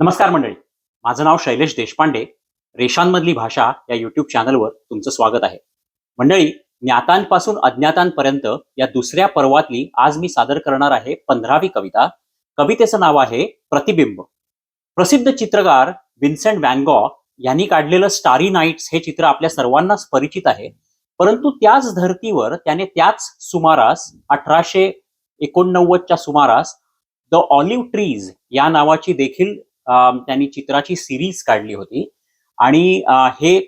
नमस्कार मंडळी. माझं नाव शैलेश देशपांडे. रेषांमधली भाषा या युट्यूब चॅनलवर तुमचं स्वागत आहे. मंडळी ज्ञातांपासून अज्ञातांपर्यंत या दुसऱ्या पर्वातली आज मी सादर करणार आहे पंधरावी कविता. कवितेचं नाव आहे प्रतिबिंब. प्रसिद्ध चित्रकार विन्सेंट वॅनगॉ यांनी काढलेलं स्टारी नाईट्स हे चित्र आपल्या सर्वांनाच परिचित आहे. परंतु त्याच धर्तीवर त्याने त्याच सुमारास अठराशे एकोणनव्वदच्या सुमारास द ऑलिव्ह ट्रीज या नावाची देखील त्यांनी चित्राची सिरीज काढली होती. आणि हे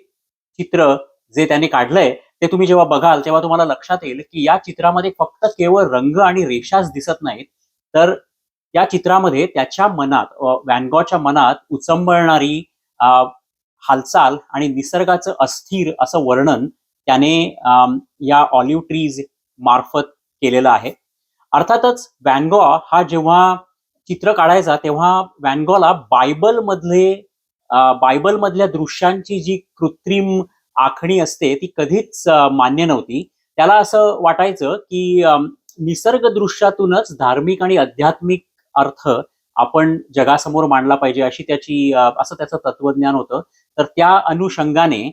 चित्र जे त्याने काढलंय ते तुम्ही जेव्हा बघाल तेव्हा तुम्हाला लक्षात येईल की या चित्रामध्ये फक्त केवळ रंग आणि रेषाच दिसत नाहीत. तर या चित्रामध्ये त्याच्या मनात वॅनगॉच्या मनात उचंबळणारी हालचाल आणि निसर्गाचं अस्थिर असं वर्णन त्याने या ऑलिव्ह ट्रीज मार्फत केलेलं आहे. अर्थातच वॅनगॉ हा जेव्हा चित्र काढायचा तेव्हा वॅनगॉला बायबल मधले बायबल मधल्या दृश्यांची जी कृत्रिम आखणी असते ती कधीच मान्य नव्हती. त्याला असं वाटायचं की निसर्ग दृश्यातूनच धार्मिक आणि आध्यात्मिक अर्थ आपण जगासमोर मांडला पाहिजे अशी त्याची असं त्याचं तत्वज्ञान होतं. तर त्या अनुषंगाने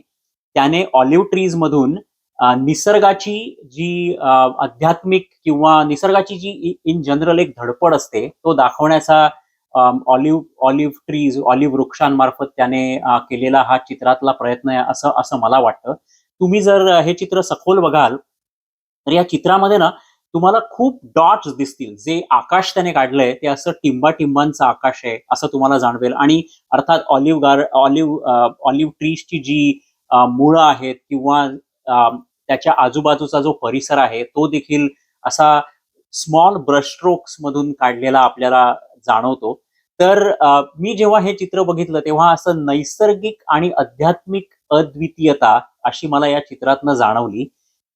त्याने ऑलिव्ह ट्रीज मधून निसर्गाची जी आध्यात्मिक किंवा निसर्गाची जी इन जनरल एक धडपड असते तो दाखवण्याचा ऑलिव्ह ऑलिव्ह ट्रीज ऑलिव्ह वृक्षांमार्फत त्याने केलेला हा चित्रातला प्रयत्न आहे असं असं मला वाटतं. तुम्ही जर हे चित्र सखोल बघाल तर या चित्रामध्ये ना तुम्हाला खूप डॉट्स दिसतील. जे आकाश त्याने काढलंय ते असं टिंबा टिंबांचं आकाश आहे असं तुम्हाला जाणवेल. आणि अर्थात ऑलिव्ह गार ऑलिव्ह ऑलिव्ह ट्रीजची जी मुळं आहेत किंवा त्याच्या आजूबाजूचा जो परिसर आहे तो देखील असा स्मॉल ब्रशस्ट्रोक्स मधून काढलेला आपल्याला जाणवतो. तर मी जेव्हा हे चित्र बघितलं तेव्हा असं नैसर्गिक आणि आध्यात्मिक अद्वितीयता अशी मला या चित्रातनं जाणवली.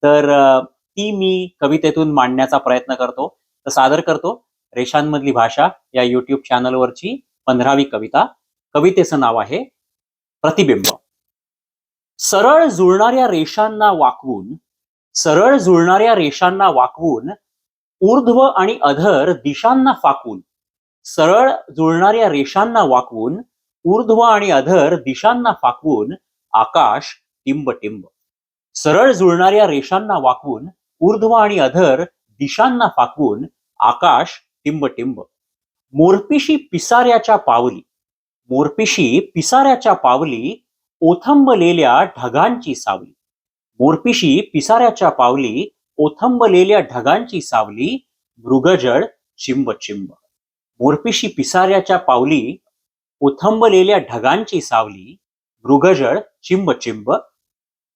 तर ती मी कवितेतून मांडण्याचा प्रयत्न करतो तर सादर करतो रेषांमधली भाषा या युट्यूब चॅनलवरची पंधरावी कविता. कवितेचं नाव आहे प्रतिबिंब. सरळ जुळणाऱ्या रेषांना वाकवून सरळ जुळणाऱ्या रेषांना वाकवून ऊर्ध्व आणि अधर दिशांना फाकून सरळ जुळणाऱ्या रेषांना वाकवून ऊर्ध्व आणि अधर दिशांना फाकवून आकाश टिंबटिंब. सरळ जुळणाऱ्या रेषांना वाकवून ऊर्ध्व आणि अधर दिशांना फाकवून आकाश टिंबटिंब. मोरपिशी पिसाऱ्याच्या पावली मोरपिशी पिसाऱ्याच्या पावली ओथंबलेल्या ढगांची सावली. मोरपिशी पिसाऱ्याच्या पावली ओथंबलेल्या ढगांची सावली मृगजळ चिंब चिंब मोरपिशी पिसाऱ्याच्या पावली ओथंबलेल्या ढगांची सावली मृगजळ चिंब चिंब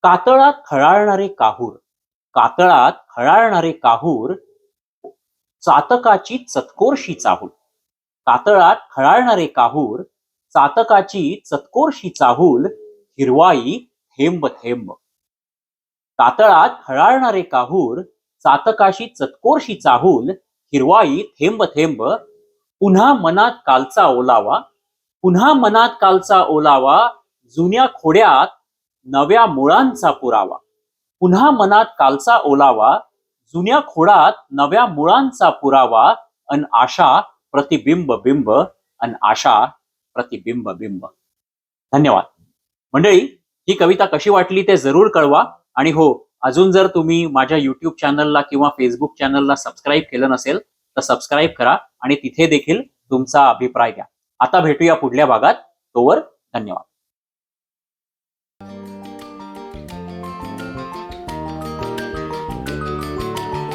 कातळात खळाळणारे काहूर कातळात खळाळणारे काहूर चातकाची चतकोरशी चाहूल. कातळात खळाळणारे काहूर चातकाची चतकोरशी चाहूल हिरवाई थेंब थेंब. कातळात हळाळणारे काहूर चातकाशी चतकोरशी चाहूल हिरवाई थेंब थेंब. पुन्हा मनात कालचा ओलावा पुन्हा मनात कालचा ओलावा जुन्या खोड्यात नव्या मुळांचा पुरावा. पुन्हा मनात कालचा ओलावा जुन्या खोडात नव्या मुळांचा पुरावा अन आशा प्रतिबिंब बिंब अन आशा प्रतिबिंब बिंब. धन्यवाद. मंडळी ही कविता कशी वाटली ते जरूर कळवा. आणि हो अजून जर तुम्ही माझ्या युट्यूब चॅनलला किंवा फेसबुक चॅनलला सबस्क्राईब केलं नसेल तर सबस्क्राईब करा आणि तिथे देखील तुमचा अभिप्राय द्या आता भेटूया पुढल्या भागात. तोवर धन्यवाद.